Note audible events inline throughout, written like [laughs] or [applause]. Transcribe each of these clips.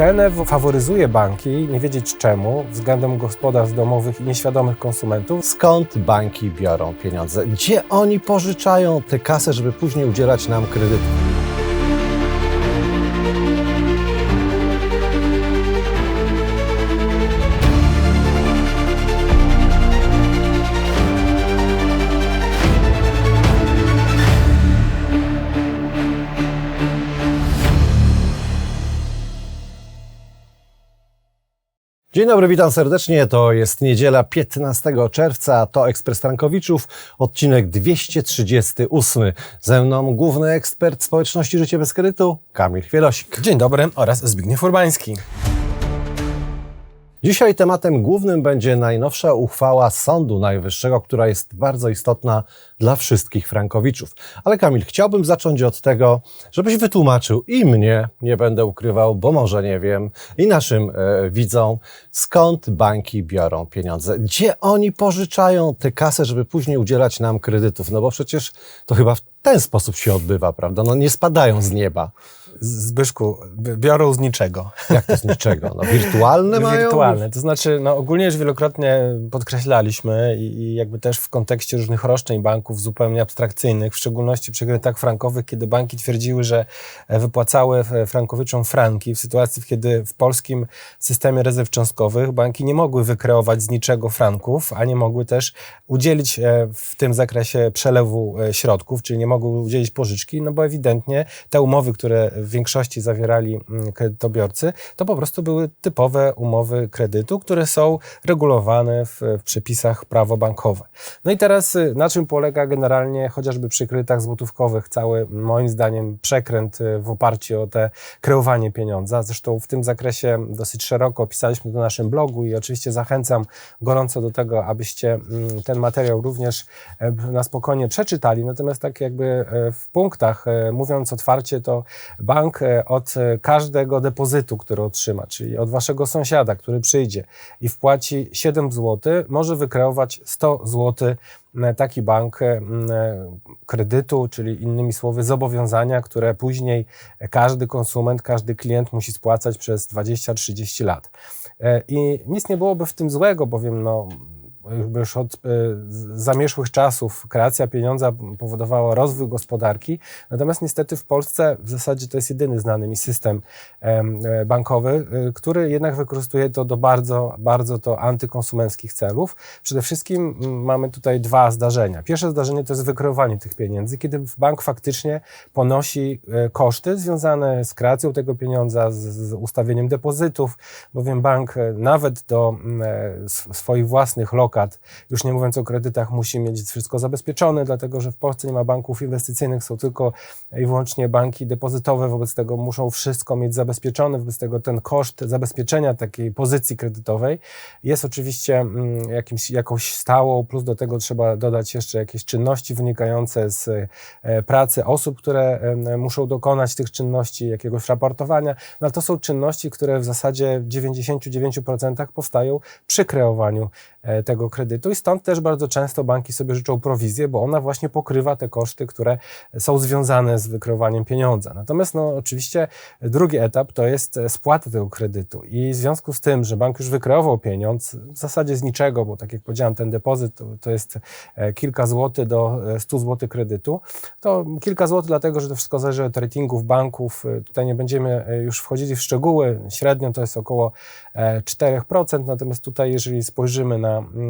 KNF faworyzuje banki, nie wiedzieć czemu, względem gospodarstw domowych i nieświadomych konsumentów. Skąd banki biorą pieniądze? Gdzie oni pożyczają tę kasę, żeby później udzielać nam kredytu? Dzień dobry, witam serdecznie. To jest niedziela 15 czerwca, to Ekspres Frankowiczów, odcinek 238. Ze mną główny ekspert społeczności Życie bez kredytu, Kamil Chwielosik. Dzień dobry oraz Zbigniew Urbański. Dzisiaj tematem głównym będzie najnowsza uchwała Sądu Najwyższego, która jest bardzo istotna dla wszystkich frankowiczów. Ale Kamil, chciałbym zacząć od tego, żebyś wytłumaczył i mnie, nie będę ukrywał, bo może nie wiem, i naszym e, widzom, skąd banki biorą pieniądze. Gdzie oni pożyczają tę kasę, żeby później udzielać nam kredytów? No bo przecież to chyba w ten sposób się odbywa, prawda? No nie spadają z nieba. Zbyszku, biorą z niczego. [laughs] Jak to z niczego? No, wirtualne [laughs] mają? Wirtualne. To znaczy, no ogólnie już wielokrotnie podkreślaliśmy i, i jakby też w kontekście różnych roszczeń banków zupełnie abstrakcyjnych, w szczególności przy kredytach frankowych, kiedy banki twierdziły, że wypłacały frankowiczom franki, w sytuacji, kiedy w polskim systemie rezerw cząstkowych banki nie mogły wykreować z niczego franków, a nie mogły też udzielić e, w tym zakresie przelewu e, środków, czyli nie mogły udzielić pożyczki, no bo ewidentnie te umowy, które w większości zawierali mm, kredytobiorcy, to po prostu były typowe umowy kredytu, które są regulowane w, w przepisach prawo bankowe. No i teraz y, na czym polega generalnie chociażby przy kredytach złotówkowych cały, moim zdaniem, przekręt y, w oparciu o te kreowanie pieniądza. Zresztą w tym zakresie dosyć szeroko opisaliśmy to na naszym blogu i oczywiście zachęcam gorąco do tego, abyście mm, ten materiał również e, na spokojnie przeczytali. Natomiast tak jakby e, w punktach, e, mówiąc otwarcie, to bank e, od e, każdego depozytu, który otrzyma, czyli od waszego sąsiada, który przyjdzie i wpłaci 7 zł, może wykreować 100 zł taki bank e, kredytu, czyli innymi słowy zobowiązania, które później każdy konsument, każdy klient musi spłacać przez 20-30 lat. I nic nie byłoby w tym złego, bowiem no, już od e, zamierzchłych czasów kreacja pieniądza powodowała rozwój gospodarki, natomiast niestety w Polsce w zasadzie to jest jedyny znany mi system e, bankowy, e, który jednak wykorzystuje to do bardzo, bardzo to antykonsumenckich celów. Przede wszystkim mamy tutaj dwa zdarzenia. Pierwsze zdarzenie to jest wykreowanie tych pieniędzy, kiedy bank faktycznie ponosi koszty związane z kreacją tego pieniądza, z ustawieniem depozytów, bowiem bank nawet do swoich własnych lokat już nie mówiąc o kredytach, musi mieć wszystko zabezpieczone, dlatego że w Polsce nie ma banków inwestycyjnych, są tylko i wyłącznie banki depozytowe, wobec tego muszą wszystko mieć zabezpieczone, wobec tego ten koszt zabezpieczenia takiej pozycji kredytowej jest oczywiście mm, jakimś, jakąś stałą, plus do tego trzeba dodać jeszcze jakieś czynności wynikające z e, pracy osób, które muszą dokonać tych czynności, jakiegoś raportowania, no to są czynności, które w zasadzie w 99% powstają przy kreowaniu e, tego kredytu i stąd też bardzo często banki sobie życzą prowizję, bo ona właśnie pokrywa te koszty, które są związane z wykreowaniem pieniądza. Natomiast no, oczywiście drugi etap to jest spłata tego kredytu i w związku z tym, że bank już wykreował pieniądz, w zasadzie z niczego, bo tak jak powiedziałem, ten depozyt to, to jest e, kilka złotych do 100 e, złotych kredytu, to kilka złotych dlatego, że to wszystko zależy od ratingów banków. E, tutaj nie będziemy już wchodzili w szczegóły. Średnio to jest około 4%, natomiast tutaj jeżeli spojrzymy na mm, E,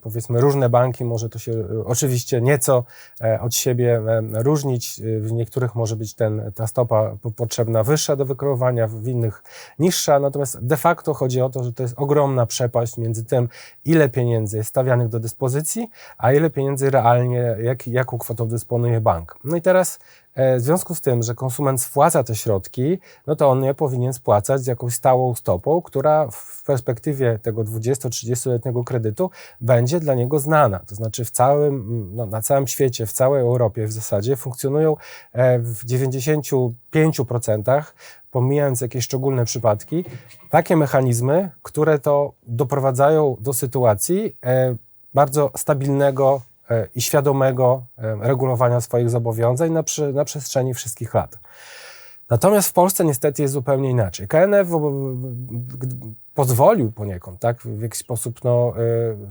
powiedzmy różne banki, może to się e, oczywiście nieco e, od siebie różnić. W niektórych może być ten, ta stopa potrzebna wyższa do wykreowania, w innych niższa. Natomiast de facto chodzi o to, że to jest ogromna przepaść między tym, ile pieniędzy jest stawianych do dyspozycji, a ile pieniędzy realnie, jak, jaką kwotą dysponuje bank. No i teraz E, w związku z tym, że konsument spłaca te środki, no to on je powinien spłacać z jakąś stałą stopą, która w perspektywie tego 20-30-letniego kredytu będzie dla niego znana. To znaczy w całym, no, na całym świecie, w całej Europie w zasadzie funkcjonują e, w 95% pomijając jakieś szczególne przypadki, takie mechanizmy, które to doprowadzają do sytuacji e, bardzo stabilnego E, i świadomego e, regulowania swoich zobowiązań na, przy, na przestrzeni wszystkich lat. Natomiast w Polsce niestety jest zupełnie inaczej. KNF pozwolił poniekąd, tak, w jakiś sposób no,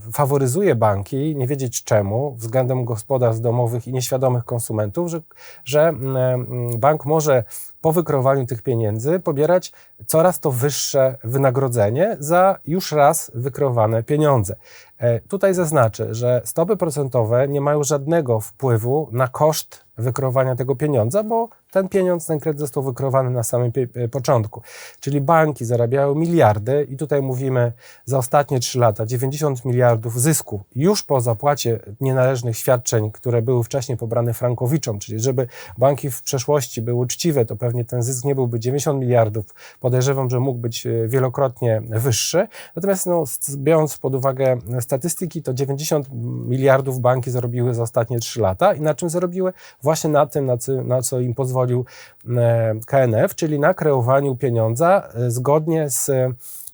y, faworyzuje banki, nie wiedzieć czemu, względem gospodarstw domowych i nieświadomych konsumentów, że, że mm, mm, bank może po wykreowaniu tych pieniędzy pobierać coraz to wyższe wynagrodzenie za już raz wykreowane pieniądze. E, Tutaj zaznaczę, że stopy procentowe nie mają żadnego wpływu na koszt wykreowania tego pieniądza, bo ten pieniądz, ten kredyt został wykreowany na samym początku. Czyli banki zarabiają miliardy i tutaj mówimy za ostatnie 3 lata 90 miliardów zysku już po zapłacie nienależnych świadczeń, które były wcześniej pobrane frankowiczom, czyli żeby banki w przeszłości były uczciwe, to pewnie ten zysk nie byłby 90 miliardów. Podejrzewam, że mógł być e, wielokrotnie wyższy. Natomiast no, biorąc pod uwagę statystyki, to 90 miliardów banki zarobiły za ostatnie 3 lata i na czym zarobiły? Właśnie na tym, na co, na co im pozwolił e, KNF, czyli na kreowaniu pieniądza e, zgodnie z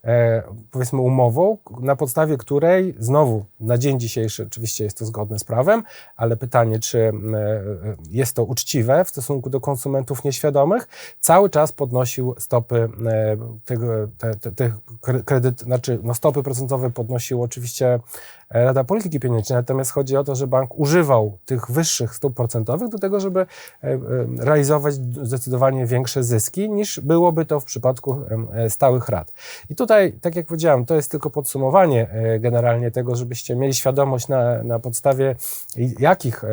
e, powiedzmy umową, na podstawie której znowu na dzień dzisiejszy oczywiście jest to zgodne z prawem, ale pytanie, czy e, jest to uczciwe w stosunku do konsumentów nieświadomych, cały czas podnosił stopy e, tego, te, te, tych kre- kredyt, znaczy no stopy procentowe podnosił oczywiście e, Rada Polityki Pieniężnej, natomiast chodzi o to, że bank używał tych wyższych stóp procentowych do tego, żeby e, e, realizować zdecydowanie większe zyski niż byłoby to w przypadku e, stałych rat. I tutaj, tak jak powiedziałem, to jest tylko podsumowanie generalnie tego, żebyście mieli świadomość na, na podstawie jakich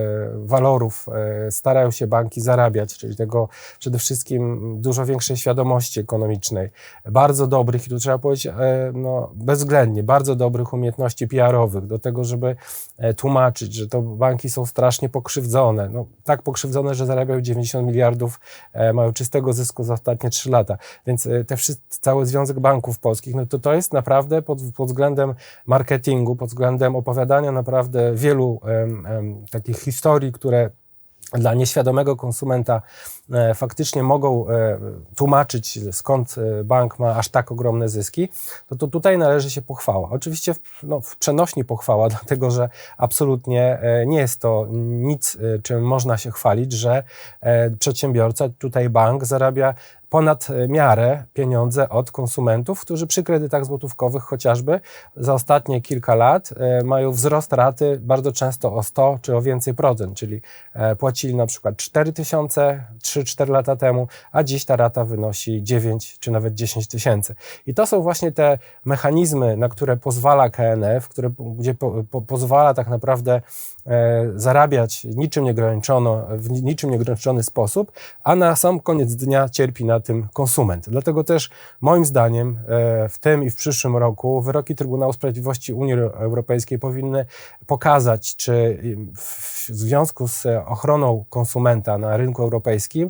walorów starają się banki zarabiać, czyli tego przede wszystkim dużo większej świadomości ekonomicznej, bardzo dobrych, i tu trzeba powiedzieć no, bezwzględnie, bardzo dobrych umiejętności PR-owych do tego, żeby e, tłumaczyć, że to banki są strasznie pokrzywdzone. No, tak pokrzywdzone, że zarabiają 90 miliardów, e, mają czystego zysku za ostatnie 3 lata. Więc e, te wszyscy, cały Związek Banków Polskich, no to to jest naprawdę pod, pod względem marketingu, pod względem opowiadania naprawdę wielu em, em, takich historii, które dla nieświadomego konsumenta faktycznie mogą e, tłumaczyć, skąd e, bank ma aż tak ogromne zyski, no to tutaj należy się pochwała. Oczywiście w, no, w przenośni pochwała, [laughs] dlatego że absolutnie e, nie jest to nic, e, czym można się chwalić, że e, przedsiębiorca, tutaj bank zarabia ponad e, miarę pieniądze od konsumentów, którzy przy kredytach złotówkowych chociażby za ostatnie kilka lat e, mają wzrost raty bardzo często o 100 czy o więcej procent, czyli e, płacili na przykład 4 tysiące 3-4 lata temu, a dziś ta rata wynosi 9 czy nawet 10 tysięcy. I to są właśnie te mechanizmy, na które pozwala KNF, które, gdzie po, po, pozwala tak naprawdę e, zarabiać niczym nieograniczono, w niczym nieograniczony sposób, a na sam koniec dnia cierpi na tym konsument. Dlatego też moim zdaniem e, w tym i w przyszłym roku wyroki Trybunału Sprawiedliwości Unii Europejskiej powinny pokazać, czy w związku z ochroną konsumenta na rynku europejskim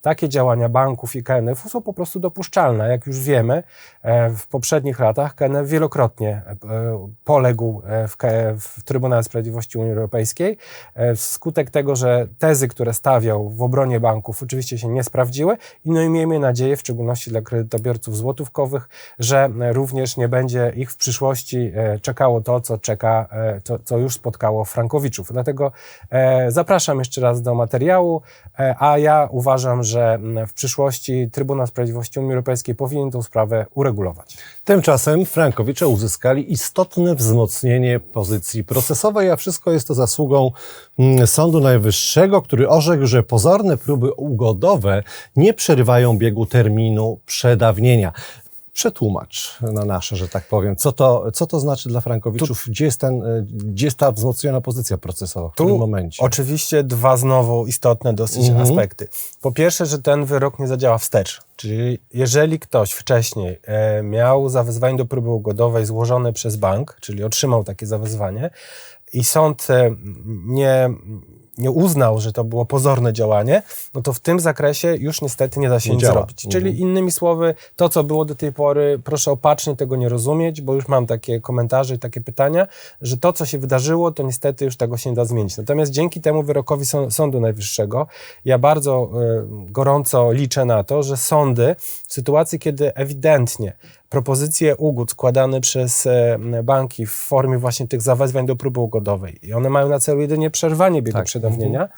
takie działania banków i KNF są po prostu dopuszczalne. Jak już wiemy, e, w poprzednich latach KNF wielokrotnie e, poległ e, w, w Trybunale Sprawiedliwości Unii Europejskiej wskutek tego, że tezy, które stawiał w obronie banków oczywiście się nie sprawdziły i no i miejmy nadzieję, w szczególności dla kredytobiorców złotówkowych, że również nie będzie ich w przyszłości czekało to, co czeka, to, co już spotkało Frankowiczów. Dlatego zapraszam jeszcze raz do materiału, a ja uważam, że m, w przyszłości Trybunał Sprawiedliwości Unii Europejskiej powinien tę sprawę uregulować. Tymczasem Frankowicze uzyskali istotne wzmocnienie pozycji procesowej, a wszystko jest to zasługą mm, Sądu Najwyższego, który orzekł, że pozorne próby ugodowe nie przerywają biegu terminu przedawnienia. Przetłumacz na nasze, że tak powiem. Co to, co to znaczy dla Frankowiczów? Gdzie, jest ten, y, gdzie jest ta wzmocniona pozycja procesowa? W którym momencie? Oczywiście dwa znowu istotne dosyć Mhm. aspekty. Po pierwsze, że ten wyrok nie zadziała wstecz. Czyli jeżeli ktoś wcześniej e, miał zawezwanie do próby ugodowej złożone przez bank, czyli otrzymał takie zawezwanie i sąd e, nie, nie uznał, że to było pozorne działanie, no to w tym zakresie już niestety nie da się Nie nic działa. zrobić. Czyli innymi słowy, to co było do tej pory, proszę opatrznie tego nie rozumieć, bo już mam takie komentarze i takie pytania, że to co się wydarzyło, to niestety już tego się nie da zmienić. Natomiast dzięki temu wyrokowi Są- Sądu Najwyższego ja bardzo e, gorąco liczę na to, że sądy w sytuacji, kiedy ewidentnie propozycje ugód składane przez e, banki w formie właśnie tych zawezwań do próby ugodowej. I one mają na celu jedynie przerwanie biegu Tak. przedawnienia,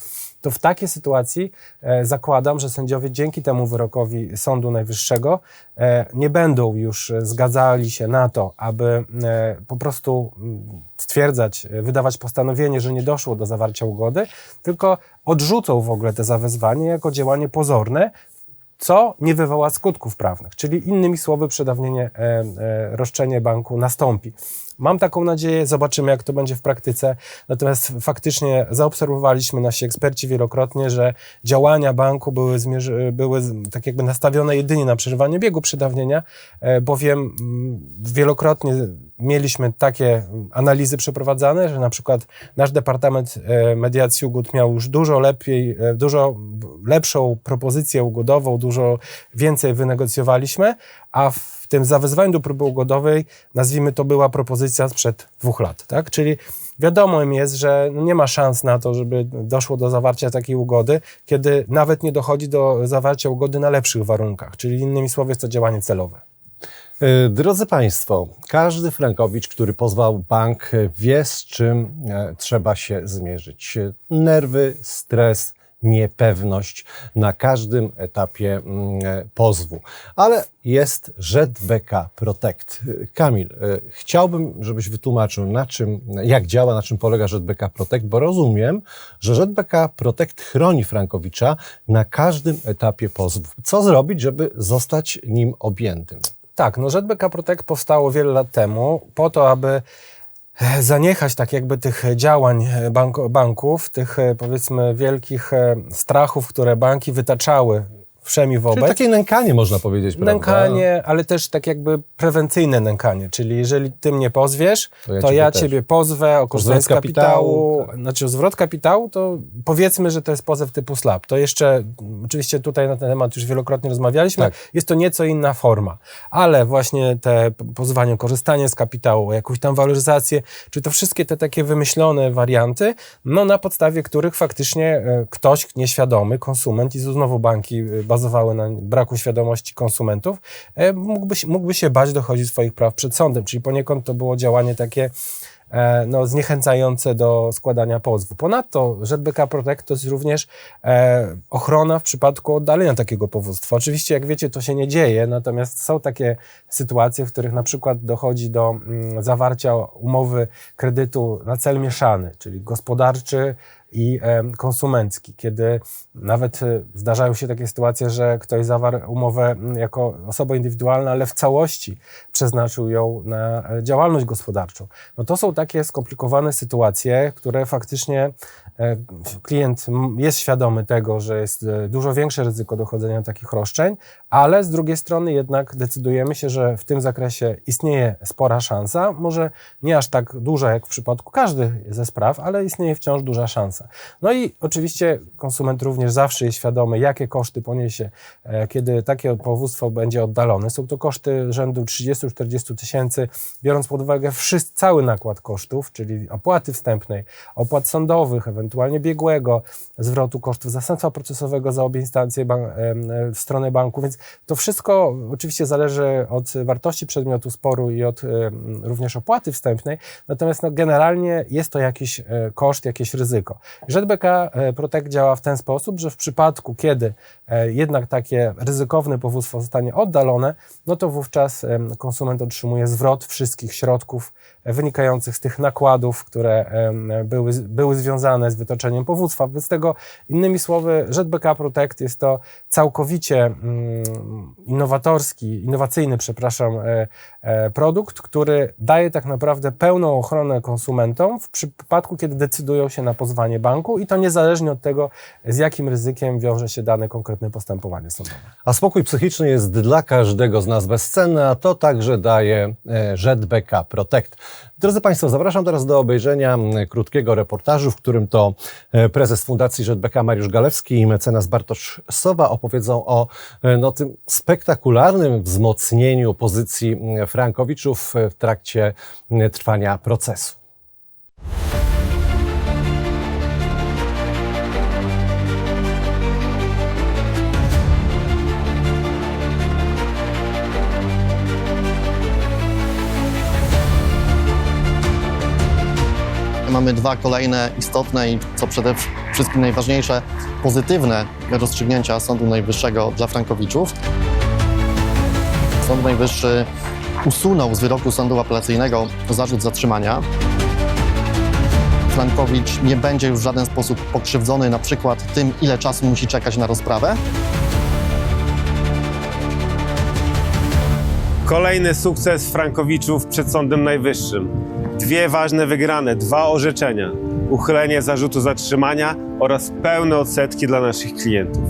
to w takiej sytuacji e, zakładam, że sędziowie dzięki temu wyrokowi Sądu Najwyższego e, nie będą już zgadzali się na to, aby e, po prostu mm, stwierdzać, wydawać postanowienie, że nie doszło do zawarcia ugody, tylko odrzucą w ogóle te zawezwanie jako działanie pozorne, co nie wywoła skutków prawnych. Czyli innymi słowy, przedawnienie, e, e, roszczenie banku nastąpi. Mam taką nadzieję, zobaczymy jak to będzie w praktyce. Natomiast faktycznie zaobserwowaliśmy nasi eksperci wielokrotnie, że działania banku były, były tak jakby nastawione jedynie na przerywanie biegu przedawnienia, e, bowiem mm, wielokrotnie mieliśmy takie analizy przeprowadzane, że na przykład nasz Departament e, Mediacji Ugód miał już dużo lepiej, e, dużo lepszą propozycję ugodową, dużo więcej wynegocjowaliśmy, a w tym zawezwaniu do próby ugodowej, nazwijmy to, była propozycja sprzed dwóch lat, tak? Czyli wiadomo im jest, że no nie ma szans na to, żeby doszło do zawarcia takiej ugody, kiedy nawet nie dochodzi do zawarcia ugody na lepszych warunkach, czyli innymi słowy jest to działanie celowe. E, Drodzy Państwo, każdy Frankowicz, który pozwał bank, wie z czym e, trzeba się zmierzyć. Nerwy, stres, niepewność na każdym etapie mm, pozwu. Ale jest ZBK Protect. Kamil, e, chciałbym, żebyś wytłumaczył, na czym, jak działa, na czym polega ZBK Protect, bo rozumiem, że ZBK Protect chroni Frankowicza na każdym etapie pozwu. Co zrobić, żeby zostać nim objętym? Tak, no ZBK Protect powstało wiele lat temu po to, aby zaniechać tak jakby tych działań e, bank, banków, tych e, powiedzmy wielkich e, strachów, które banki wytaczały wszemi Czyli wobec. takie nękanie można powiedzieć, prawda? Nękanie, ale też tak jakby prewencyjne nękanie, czyli jeżeli ty mnie pozwiesz, To ja to ciebie ja ciebie pozwę o korzystanie z kapitału, kapitału. Znaczy o zwrot kapitału, to powiedzmy, że to jest pozew typu SLAP. To jeszcze, oczywiście tutaj na ten temat już wielokrotnie rozmawialiśmy, Tak. jest to nieco inna forma, ale właśnie te pozwanie o korzystanie z kapitału, o jakąś tam waloryzację, czy to wszystkie te takie wymyślone warianty, no na podstawie których faktycznie e, ktoś nieświadomy, konsument i znowu banki e, bazowały na braku świadomości konsumentów, e, mógłby, mógłby się bać dochodzić swoich praw przed sądem, czyli poniekąd to było działanie takie e, no, zniechęcające do składania pozwu. Ponadto ZBK Protect to jest również e, ochrona w przypadku oddalenia takiego powództwa. Oczywiście, jak wiecie, to się nie dzieje, natomiast są takie sytuacje, w których na przykład dochodzi do mm, zawarcia umowy kredytu na cel mieszany, czyli gospodarczy i konsumencki, kiedy nawet e, zdarzają się takie sytuacje, że ktoś zawarł umowę jako osoba indywidualna, ale w całości przeznaczył ją na e, działalność gospodarczą. No to są takie skomplikowane sytuacje, które faktycznie e, klient jest świadomy tego, że jest dużo większe ryzyko dochodzenia do takich roszczeń, ale z drugiej strony jednak decydujemy się, że w tym zakresie istnieje spora szansa, może nie aż tak duża jak w przypadku każdej ze spraw, ale istnieje wciąż duża szansa. No i oczywiście konsument również zawsze jest świadomy, jakie koszty poniesie, e, kiedy takie powództwo będzie oddalone. Są to koszty rzędu 30-40 tysięcy, biorąc pod uwagę wszyscy, cały nakład kosztów, czyli opłaty wstępnej, opłat sądowych, ewentualnie biegłego, zwrotu kosztów zastępstwa procesowego za obie instancje em, e, w stronę banku, więc to wszystko oczywiście zależy od wartości przedmiotu sporu i od również opłaty wstępnej, natomiast no, generalnie jest to jakiś e, koszt, jakieś ryzyko. ZBK e, Protect działa w ten sposób, że w przypadku, kiedy e, jednak takie ryzykowne powództwo zostanie oddalone, no to wówczas konsument otrzymuje zwrot wszystkich środków wynikających z tych nakładów, które były, były związane z wytoczeniem powództwa. Wobec tego, innymi słowy, ZBK Protect jest to całkowicie mm, innowatorski, innowacyjny, przepraszam, e, e, produkt, który daje tak naprawdę pełną ochronę konsumentom w przypadku, kiedy decydują się na pozwanie banku i to niezależnie od tego, z jakim ryzykiem wiąże się dane konkretne postępowanie sądowe. A spokój psychiczny jest dla każdego z nas bezcenny, a to także daje e, ZBK Protect. Drodzy Państwo, zapraszam teraz do obejrzenia krótkiego reportażu, w którym to e, prezes Fundacji ZBK Mariusz Galewski i mecenas Bartosz Sowa opowiedzą o e, no, tym spektakularnym wzmocnieniu pozycji Frankowiczów e, w trakcie trwania procesu. Mamy dwa kolejne istotne i co przede wszystkim najważniejsze pozytywne rozstrzygnięcia Sądu Najwyższego dla Frankowiczów. Sąd Najwyższy usunął z wyroku sądu apelacyjnego zarzut zatrzymania. Frankowicz nie będzie już w żaden sposób pokrzywdzony na przykład tym, ile czasu musi czekać na rozprawę. Kolejny sukces Frankowiczów przed Sądem Najwyższym. Dwie ważne wygrane, dwa orzeczenia. Uchylenie zarzutu zatrzymania oraz pełne odsetki dla naszych klientów.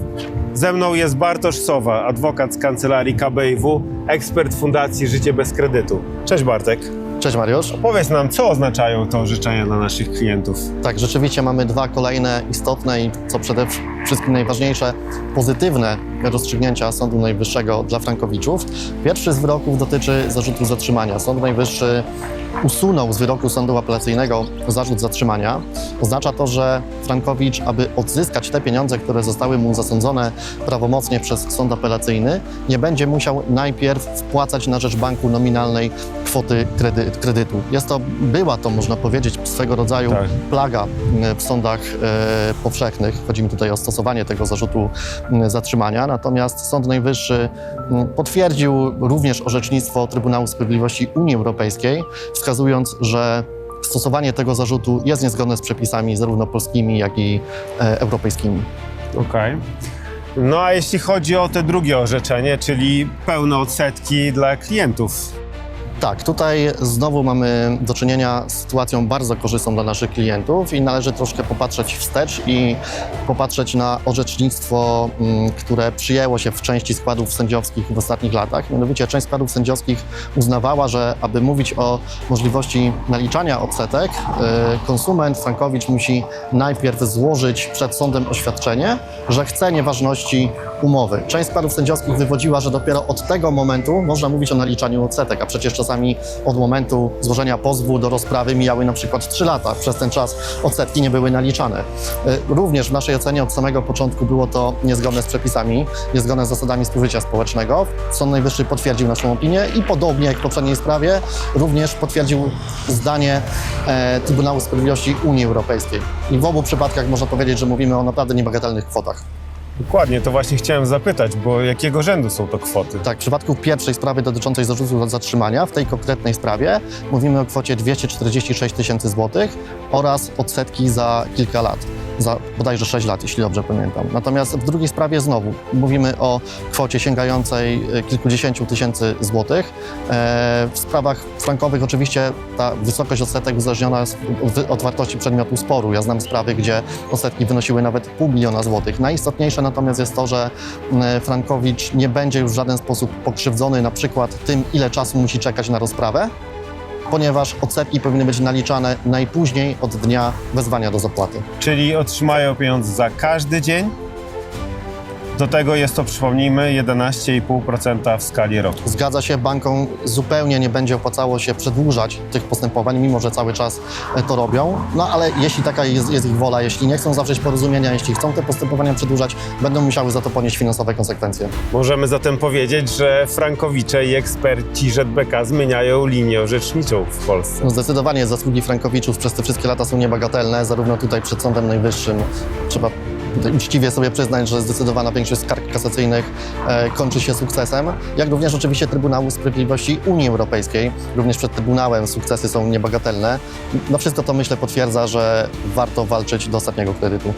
Ze mną jest Bartosz Sowa, adwokat z kancelarii KBIW, ekspert Fundacji Życie bez kredytu. Cześć Bartek. Cześć Mariusz. Powiedz nam, co oznaczają te orzeczenia dla naszych klientów? Tak, rzeczywiście mamy dwa kolejne istotne i co przede wszystkim najważniejsze, pozytywne rozstrzygnięcia Sądu Najwyższego dla Frankowiczów. Pierwszy z wyroków dotyczy zarzutu zatrzymania. Sąd Najwyższy usunął z wyroku sądu apelacyjnego zarzut zatrzymania. Oznacza to, że Frankowicz, aby odzyskać te pieniądze, które zostały mu zasądzone prawomocnie przez sąd apelacyjny, nie będzie musiał najpierw wpłacać na rzecz banku nominalnej kwoty kredy, kredytu. Jest to, była to, można powiedzieć, swego rodzaju Tak. plaga m, w sądach e, powszechnych. Chodzi mi tutaj o stosowanie tego zarzutu zatrzymania. Natomiast Sąd Najwyższy m, potwierdził również orzecznictwo Trybunału Sprawiedliwości Unii Europejskiej, wskazując, że stosowanie tego zarzutu jest niezgodne z przepisami zarówno polskimi, jak i e, europejskimi. Okej. No a jeśli chodzi o te drugie orzeczenie, czyli pełne odsetki dla klientów, Tak, tutaj znowu mamy do czynienia z sytuacją bardzo korzystną dla naszych klientów i należy troszkę popatrzeć wstecz i popatrzeć na orzecznictwo, mm, które przyjęło się w części składów sędziowskich w ostatnich latach. Mianowicie część składów sędziowskich uznawała, że aby mówić o możliwości naliczania odsetek, y, konsument Frankowicz musi najpierw złożyć przed sądem oświadczenie, że chce nieważności umowy. Część składów sędziowskich wywodziła, że dopiero od tego momentu można mówić o naliczaniu odsetek, a przecież czasami od momentu złożenia pozwu do rozprawy mijały na przykład 3 lata. Przez ten czas odsetki nie były naliczane. Y, Również w naszej ocenie od samego początku było to niezgodne z przepisami, niezgodne z zasadami współżycia społecznego. Sąd Najwyższy potwierdził naszą opinię i podobnie jak w poprzedniej sprawie, również potwierdził zdanie e, Trybunału Sprawiedliwości Unii Europejskiej. I w obu przypadkach można powiedzieć, że mówimy o naprawdę niebagatelnych kwotach. Dokładnie to właśnie chciałem zapytać, bo jakiego rzędu są to kwoty? Tak, w przypadku pierwszej sprawy dotyczącej zarzutu zatrzymania, w tej konkretnej sprawie mówimy o kwocie 246 tysięcy złotych oraz odsetki za kilka lat, za bodajże 6 lat, jeśli dobrze pamiętam. Natomiast w drugiej sprawie znowu mówimy o kwocie sięgającej e, kilkudziesięciu tysięcy złotych. E, W sprawach frankowych oczywiście ta wysokość odsetek uzależniona jest od- wartości przedmiotu sporu. Ja znam sprawy, gdzie odsetki wynosiły nawet pół miliona złotych. Najistotniejsze natomiast jest to, że m, Frankowicz nie będzie już w żaden sposób pokrzywdzony na przykład tym, ile czasu musi czekać na rozprawę, ponieważ odsetki powinny być naliczane najpóźniej od dnia wezwania do zapłaty. Czyli otrzymają pieniądze za każdy dzień. Do tego jest to, przypomnijmy, 11,5% w skali roku. Zgadza się, bankom zupełnie nie będzie opłacało się przedłużać tych postępowań, mimo że cały czas e, to robią. No ale jeśli taka jest, jest ich wola, jeśli nie chcą zawrzeć porozumienia, jeśli chcą te postępowania przedłużać, będą musiały za to ponieść finansowe konsekwencje. Możemy zatem powiedzieć, że frankowicze i eksperci ZBK zmieniają linię orzeczniczą w Polsce. No zdecydowanie zasługi Frankowiczów przez te wszystkie lata są niebagatelne, zarówno tutaj przed Sądem Najwyższym. Trzeba uczciwie sobie przyznać, że zdecydowana większość skarg kasacyjnych e, kończy się sukcesem, jak również oczywiście Trybunału Sprawiedliwości Unii Europejskiej. Również przed Trybunałem sukcesy są niebagatelne. No wszystko to myślę potwierdza, że warto walczyć do ostatniego kredytu.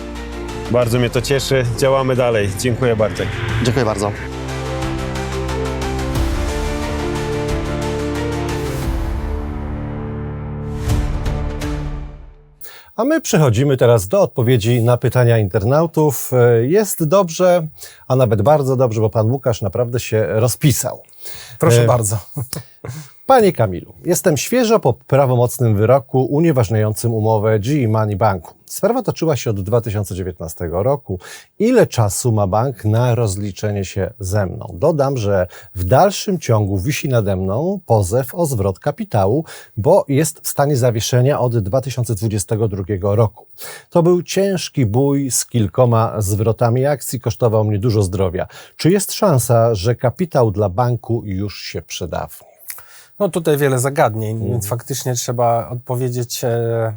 Bardzo mnie to cieszy. Działamy dalej. Dziękuję Bartek. Dziękuję bardzo. A my przechodzimy teraz do odpowiedzi na pytania internautów. E, Jest dobrze, a nawet bardzo dobrze, bo pan Łukasz naprawdę się rozpisał. Proszę E, bardzo. [laughs] Panie Kamilu, jestem świeżo po prawomocnym wyroku unieważniającym umowę GE Money Banku. Sprawa toczyła się od 2019 roku. Ile czasu ma bank na rozliczenie się ze mną? Dodam, że w dalszym ciągu wisi nade mną pozew o zwrot kapitału, bo jest w stanie zawieszenia od 2022 roku. To był ciężki bój z kilkoma zwrotami akcji, kosztował mnie dużo zdrowia. Czy jest szansa, że kapitał dla banku już się przedawni? No tutaj wiele zagadnień, Mhm. więc faktycznie trzeba odpowiedzieć e,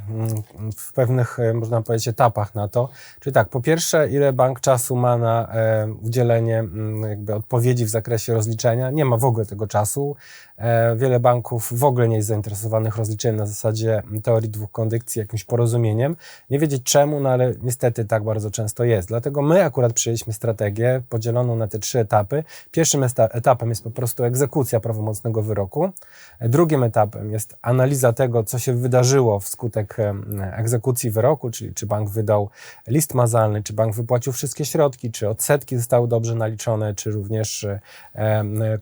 mm, w pewnych, e, można powiedzieć, etapach na to. Czyli tak, po pierwsze, ile bank czasu ma na e, udzielenie mm, jakby odpowiedzi w zakresie rozliczenia? Nie ma w ogóle tego czasu. E, wiele banków w ogóle nie jest zainteresowanych rozliczeniem na zasadzie teorii dwóch kondykcji, jakimś porozumieniem. Nie wiedzieć czemu, no ale niestety tak bardzo często jest. Dlatego my akurat przyjęliśmy strategię podzieloną na te trzy etapy. Pierwszym etapem jest po prostu egzekucja prawomocnego wyroku. Drugim etapem jest analiza tego, co się wydarzyło wskutek egzekucji wyroku, czyli czy bank wydał list mazalny, czy bank wypłacił wszystkie środki, czy odsetki zostały dobrze naliczone, czy również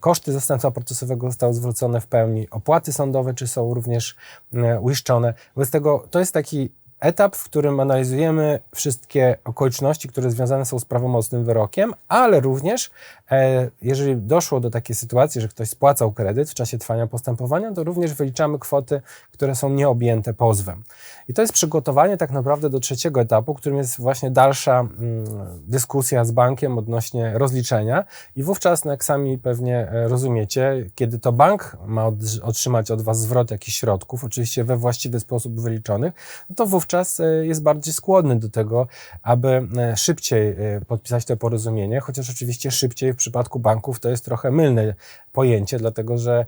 koszty zastępstwa procesowego zostały zwrócone w pełni, opłaty sądowe, czy są również e, uiszczone. Wobec tego to jest taki etap, w którym analizujemy wszystkie okoliczności, które związane są z prawomocnym wyrokiem, ale również e, jeżeli doszło do takiej sytuacji, że ktoś spłacał kredyt w czasie trwania postępowania, to również wyliczamy kwoty, które są nieobjęte pozwem. I to jest przygotowanie tak naprawdę do trzeciego etapu, którym jest właśnie dalsza mm, dyskusja z bankiem odnośnie rozliczenia i wówczas, no jak sami pewnie e, rozumiecie, kiedy to bank ma od, otrzymać od Was zwrot jakichś środków, oczywiście we właściwy sposób wyliczonych, no to wówczas e, jest bardziej skłonny do tego, aby e, szybciej e, podpisać to porozumienie, chociaż oczywiście szybciej w przypadku banków to jest trochę mylne pojęcie, dlatego że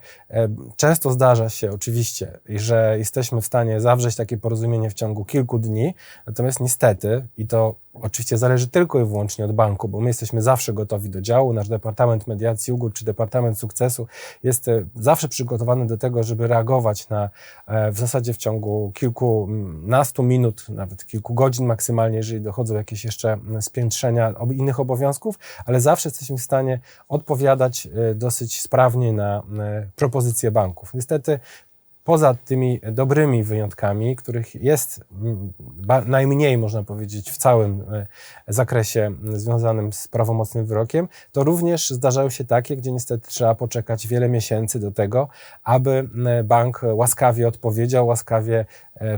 często zdarza się oczywiście, że jesteśmy w stanie zawrzeć takie porozumienie w ciągu kilku dni, natomiast niestety, i to oczywiście zależy tylko i wyłącznie od banku, bo my jesteśmy zawsze gotowi do działu, nasz Departament Mediacji Ugód czy Departament Sukcesu jest e, zawsze przygotowany do tego, żeby reagować na e, w zasadzie w ciągu kilkunastu minut, nawet kilku godzin maksymalnie, jeżeli dochodzą jakieś jeszcze mm, spiętrzenia innych obowiązków, ale zawsze jesteśmy w stanie odpowiadać e, dosyć sprawnie na propozycje banków. Niestety poza tymi dobrymi wyjątkami, których jest mm, najmniej, można powiedzieć, w całym e, zakresie m, związanym z prawomocnym wyrokiem, to również zdarzają się takie, gdzie niestety trzeba poczekać wiele miesięcy do tego, aby m, bank łaskawie odpowiedział, łaskawie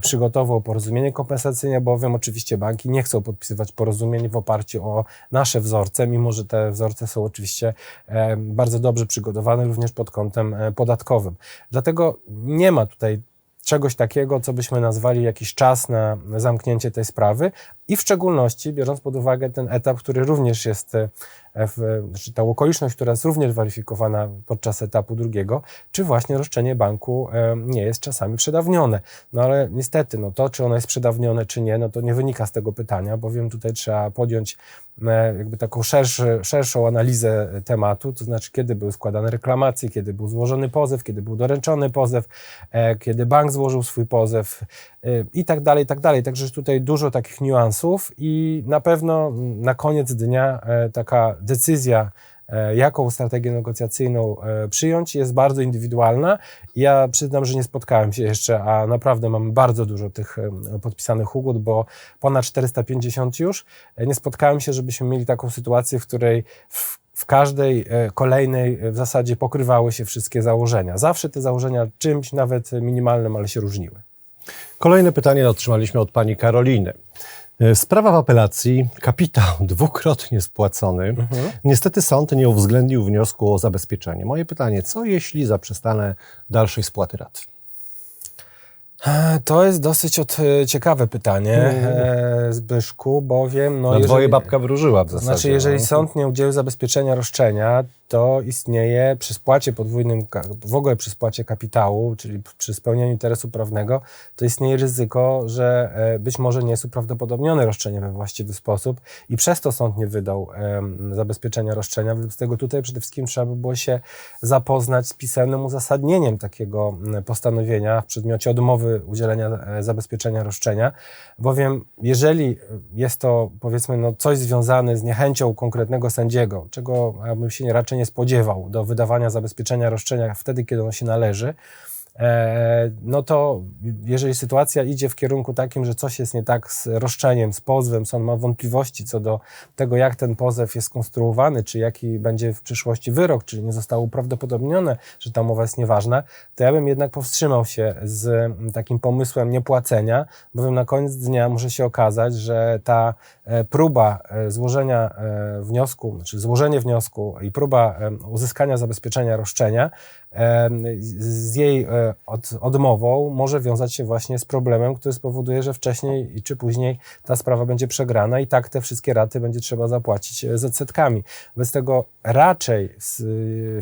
przygotował porozumienie kompensacyjne, bowiem oczywiście banki nie chcą podpisywać porozumień w oparciu o nasze wzorce, mimo że te wzorce są oczywiście e, bardzo dobrze przygotowane również pod kątem e, podatkowym. Dlatego nie ma tutaj czegoś takiego, co byśmy nazwali jakiś czas na zamknięcie tej sprawy i w szczególności biorąc pod uwagę ten etap, który również jest, e, w, znaczy ta okoliczność, która jest również weryfikowana podczas etapu drugiego, czy właśnie roszczenie banku e, nie jest czasami przedawnione. No ale niestety, no to czy ono jest przedawnione, czy nie, no to nie wynika z tego pytania, bowiem tutaj trzeba podjąć e, jakby taką szerszy, szerszą analizę tematu, to znaczy kiedy były składane reklamacje, kiedy był złożony pozew, kiedy był doręczony pozew, e, kiedy bank złożył swój pozew e, i tak dalej, i tak dalej. Także tutaj dużo takich niuansów i na pewno na koniec dnia e, taka decyzja, e, jaką strategię negocjacyjną e, przyjąć, jest bardzo indywidualna. Ja przyznam, że nie spotkałem się jeszcze, a naprawdę mam bardzo dużo tych podpisanych ugód, bo ponad 450 już. Nie spotkałem się, żebyśmy mieli taką sytuację, w której w, w każdej kolejnej w zasadzie pokrywały się wszystkie założenia. Zawsze te założenia czymś nawet minimalnym, ale się różniły. Kolejne pytanie otrzymaliśmy od pani Karoliny. E, Sprawa w apelacji, kapitał [laughs] dwukrotnie spłacony. Niestety sąd nie uwzględnił wniosku o zabezpieczenie. Moje pytanie, co jeśli zaprzestanę dalszej spłaty rat? E, To jest dosyć od, e, ciekawe pytanie, e, Zbyszku, bowiem... No, Na dwoje jeżeli- babka wróżyła w zasadzie. znaczy, jeżeli no. sąd nie udzielił zabezpieczenia roszczenia, to istnieje przy spłacie podwójnym, w ogóle przy spłacie kapitału, czyli przy spełnieniu interesu prawnego, to istnieje ryzyko, że e, być może nie jest uprawdopodobnione roszczenie we właściwy sposób i przez to sąd nie wydał zabezpieczenia roszczenia. Wobec tego tutaj przede wszystkim trzeba by było się zapoznać z pisemnym uzasadnieniem takiego postanowienia w przedmiocie odmowy udzielenia e, zabezpieczenia roszczenia, bowiem jeżeli jest to powiedzmy no, coś związane z niechęcią konkretnego sędziego, czego bym się raczej nie spodziewał do wydawania zabezpieczenia roszczenia wtedy, kiedy ono się należy, no to jeżeli sytuacja idzie w kierunku takim, że coś jest nie tak z roszczeniem, z pozwem, sąd ma wątpliwości co do tego, jak ten pozew jest skonstruowany, czy jaki będzie w przyszłości wyrok, czy nie zostało uprawdopodobnione, że ta umowa jest nieważna, to ja bym jednak powstrzymał się z mm, takim pomysłem niepłacenia, bowiem na koniec dnia może się okazać, że ta e, próba e, złożenia e, wniosku, znaczy złożenie wniosku i próba e, uzyskania zabezpieczenia roszczenia e, z jej e, od, odmową może wiązać się właśnie z problemem, który spowoduje, że wcześniej czy później ta sprawa będzie przegrana i tak te wszystkie raty będzie trzeba zapłacić e, z odsetkami. Bez tego raczej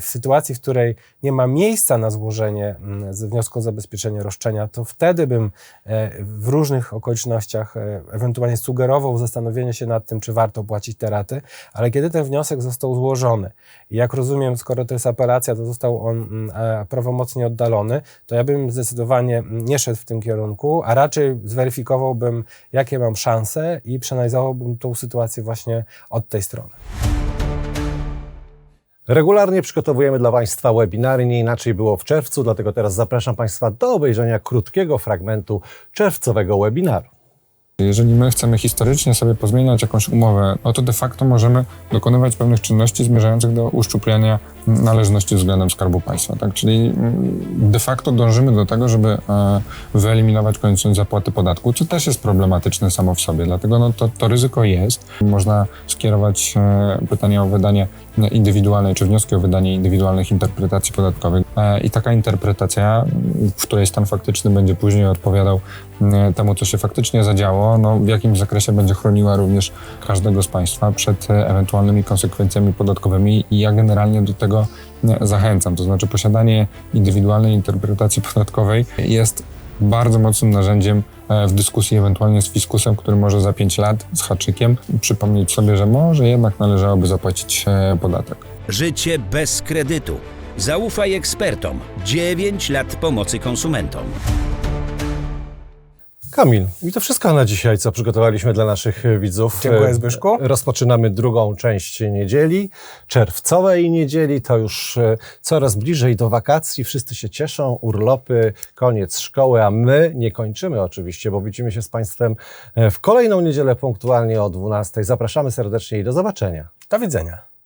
w sytuacji, w której nie ma miejsca na złożenie mm, wniosku o zabezpieczenie roszczenia, to wtedy bym e, w różnych okolicznościach ewentualnie sugerował zastanowienie się nad tym, czy warto płacić te raty, ale kiedy ten wniosek został złożony jak rozumiem, skoro to jest apelacja, to został on mm, prawomocnie oddalony, to ja bym zdecydowanie nie szedł w tym kierunku, a raczej zweryfikowałbym, jakie mam szanse i przeanalizowałbym tą sytuację właśnie od tej strony. Regularnie przygotowujemy dla Państwa webinary, nie inaczej było w czerwcu, dlatego teraz zapraszam Państwa do obejrzenia krótkiego fragmentu czerwcowego webinaru. Jeżeli my chcemy historycznie sobie pozmieniać jakąś umowę, no to de facto możemy dokonywać pewnych czynności zmierzających do uszczuplenia należności względem Skarbu Państwa. Tak? Czyli de facto dążymy do tego, żeby e, wyeliminować konieczność zapłaty podatku, co też jest problematyczne samo w sobie. Dlatego no, to, to ryzyko jest. Można skierować e, pytanie o wydanie indywidualnej, czy wnioski o wydanie indywidualnych interpretacji podatkowych. E, I taka interpretacja, w której stan faktyczny będzie później odpowiadał temu, co się faktycznie zadziało, no, w jakim zakresie będzie chroniła również każdego z Państwa przed ewentualnymi konsekwencjami podatkowymi i ja generalnie do tego zachęcam. To znaczy posiadanie indywidualnej interpretacji podatkowej jest bardzo mocnym narzędziem e, w dyskusji ewentualnie z fiskusem, który może za 5 lat z haczykiem przypomnieć sobie, że może jednak należałoby zapłacić e, podatek. Życie bez kredytu. Zaufaj ekspertom. 9 lat pomocy konsumentom. Kamil, i to wszystko na dzisiaj, co przygotowaliśmy dla naszych e, widzów. Dziękuję, E, Zbyszku. Rozpoczynamy drugą część niedzieli, czerwcowej niedzieli. To już e, coraz bliżej do wakacji. Wszyscy się cieszą, urlopy, koniec szkoły, a my nie kończymy oczywiście, bo widzimy się z Państwem w kolejną niedzielę punktualnie o 12. Zapraszamy serdecznie i do zobaczenia. Do widzenia.